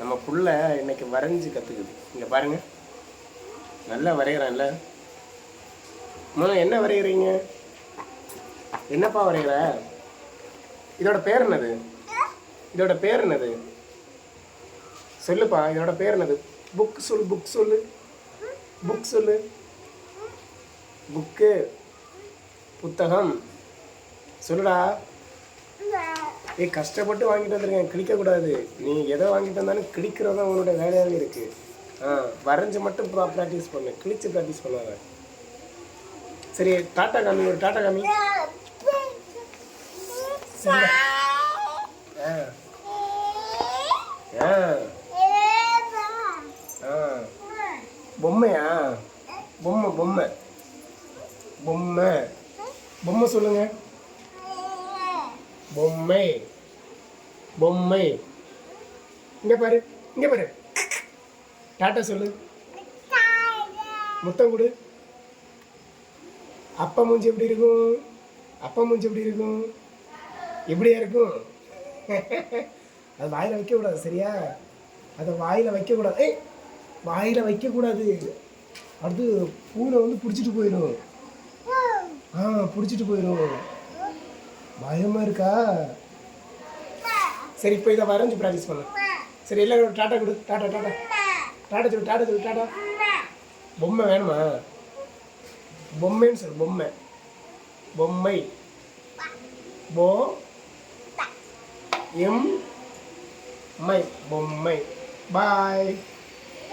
நம்ம புள்ள இன்னைக்கு வரைஞ்சு கற்றுக்குது இங்கே பாருங்க. நல்லா வரைகிறான்ல. அம்மா என்ன வரைகிறீங்க? என்னப்பா வரைகிற? இதோட பேர் என்னது? இதோட பேர் என்னது? சொல்லுப்பா இதோட பேர் என்னது? புக் சொல் புக் சொல்லு. புக் சொல்லு. புக்கு புத்தகம். சொல்லுடா. ஏய் கஷ்டப்பட்டு வாங்கிட்டு வந்திருக்கேன். கிழிக்கக்கூடாது நீ எதை வாங்கிட்டு வந்தாலும் கிழிக்கிறது தான் உன்னோட வேலையாகவே இருக்கு. ஆ வரைஞ்சு மட்டும் ப்ராக்டிஸ் பண்ணு. கிழிச்சு ப்ராக்டிஸ் பண்ணாத. சரி டாட்டா காமி ஒரு டாட்டா காமி ஆ. ஆ. ஆ. பொம்மையா? பொம்மை பொம்மை. பொம்மை. பொம்மை சொல்லுங்க. பொம்மை. பொம்மை. இங்கே பாரு இங்கே பாரு. டாட்டா சொல்லு. முத்தம் கொடு. அப்பா மூஞ்சி எப்படி இருக்கும்? அப்பா மூஞ்சி எப்படி இருக்கும்? எப்படியா இருக்கும்? அது வாயில வைக்க கூடாது சரியா? அதை வாயில வைக்க கூடாது ஏய் வாயில வைக்க கூடாது அடுத்து பூனை வந்து பிடிச்சிட்டு போயிடும். ஆ பிடிச்சிட்டு போயிடும். பயமா இருக்கா? சரி இப்போ இதை வரைஞ்சி ப்ராக்டிஸ் பண்ணு. சரி எல்லாரும் டாட்டா கொடு. Tata tata. டாட்டா சொல்லு டாட்டா சொல்லு டாட்டா. பொம்மை வேணுமா? பொம்மைன்னு சொல்லு பொம்மை. பொம்மை. போ எம் மை பொம்மை. பாய்